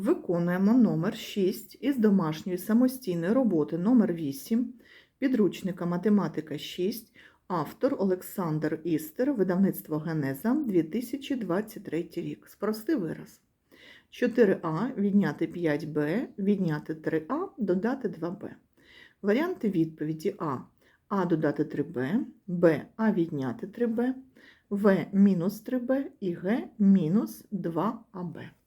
Виконуємо номер 6 із домашньої самостійної роботи номер 8 підручника математика 6, автор Олександр Істер, видавництво Генеза 2023 рік. Спрости вираз. 4а відняти 5b, відняти 3а, додати 2b. Варіанти відповіді А. А додати 3b, Б. А відняти 3b, В мінус 3b і Г мінус 2аб.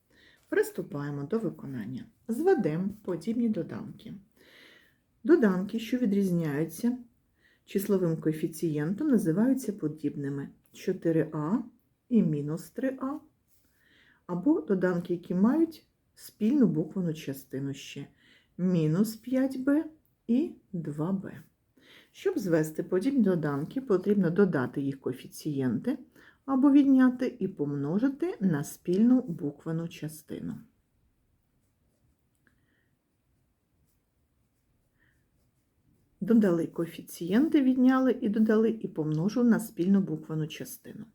Приступаємо до виконання. Зведемо подібні доданки. Доданки, що відрізняються числовим коефіцієнтом, називаються подібними 4а і мінус 3а, або доданки, які мають спільну буквену частину ще мінус 5b і 2b. Щоб звести подібні доданки, потрібно додати їх коефіцієнти або відняти і помножити на спільну буквену частину. Додали коефіцієнти, відняли і додали, і помножили на спільну буквену частину.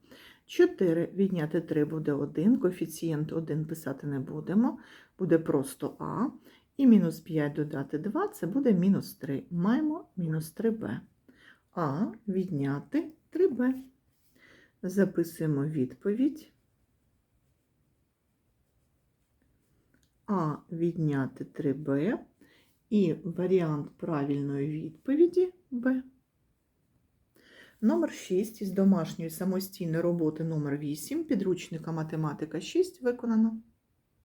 4 відняти 3 буде 1, коефіцієнт 1 писати не будемо, буде просто А. І мінус 5 додати 2 це буде мінус 3. Маємо мінус 3b. А відняти 3b. Записуємо відповідь. А відняти 3Б І варіант правильної відповіді Б. Номер 6 із домашньої самостійної роботи номер 8 підручника математика 6 виконано.